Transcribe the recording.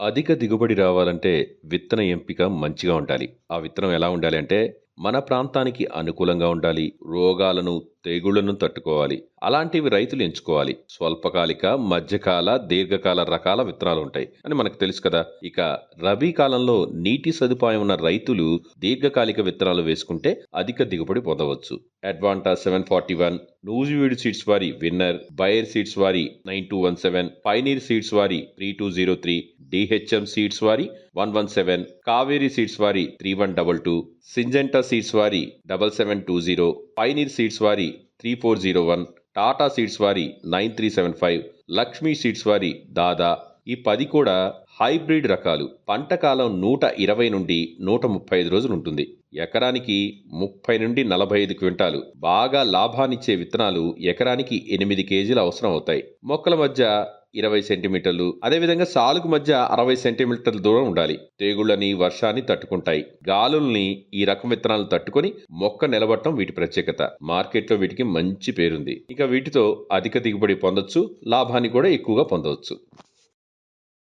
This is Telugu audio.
అధిక దిగుబడి రావాలంటే విత్తన ఎంపిక మంచిగా ఉండాలి. ఆ విత్తనం ఎలా ఉండాలి అంటే, మన ప్రాంతానికి అనుకూలంగా ఉండాలి. రోగాలను, తెగుళ్ళను తట్టుకోవాలి. అలాంటివి రైతులు ఎంచుకోవాలి. స్వల్పకాలిక, మధ్యకాల, దీర్ఘకాల రకాల విత్తనాలు ఉంటాయి అని మనకు తెలుసు కదా! ఇక రబీ కాలంలో నీటి సదుపాయం ఉన్న రైతులు దీర్ఘకాలిక విత్తనాలు వేసుకుంటే అధిక దిగుబడి పొందవచ్చు. అడ్వాంటా 741, నూజివీడు సీడ్స్ వారి విన్నర్, బయర్ సీడ్స్ వారి 9217, పైనీర్ సీడ్స్ వారి 3203, డీహెచ్ఎం సీడ్స్ వారి 117, కావేరీ సీడ్స్ వారి 3122, సింజెంటా సీడ్స్ వారి 7720, పైనీర్ సీడ్స్ వారి 3401, టాటా సీడ్స్ వారి 9375, లక్ష్మీ సీడ్స్ వారి దాదా ఈ పది కూడా హైబ్రిడ్ రకాలు. పంట కాలం 120 నుండి నూట ముప్పై ఐదు రోజులు ఉంటుంది ఎకరానికి 30 నుండి 45 క్వింటాలు. బాగా లాభాన్నిచ్చే విత్తనాలు ఎకరానికి ఎనిమిది కేజీలు అవసరం అవుతాయి. మొక్కల మధ్య 20 సెంటీమీటర్లు, అదేవిధంగా సాలుకు మధ్య 60 సెంటీమీటర్ల దూరం ఉండాలి. తెగుళ్ళని, వర్షాన్ని తట్టుకుంటాయి. గాలుల్ని ఈ రకం విత్తనాలు తట్టుకొని మొక్క నిలబట్టడం వీటి ప్రత్యేకత. మార్కెట్లో వీటికి మంచి పేరుంది. ఇక వీటితో అధిక దిగుబడి పొందొచ్చు. లాభాన్ని కూడా ఎక్కువగా పొందవచ్చు.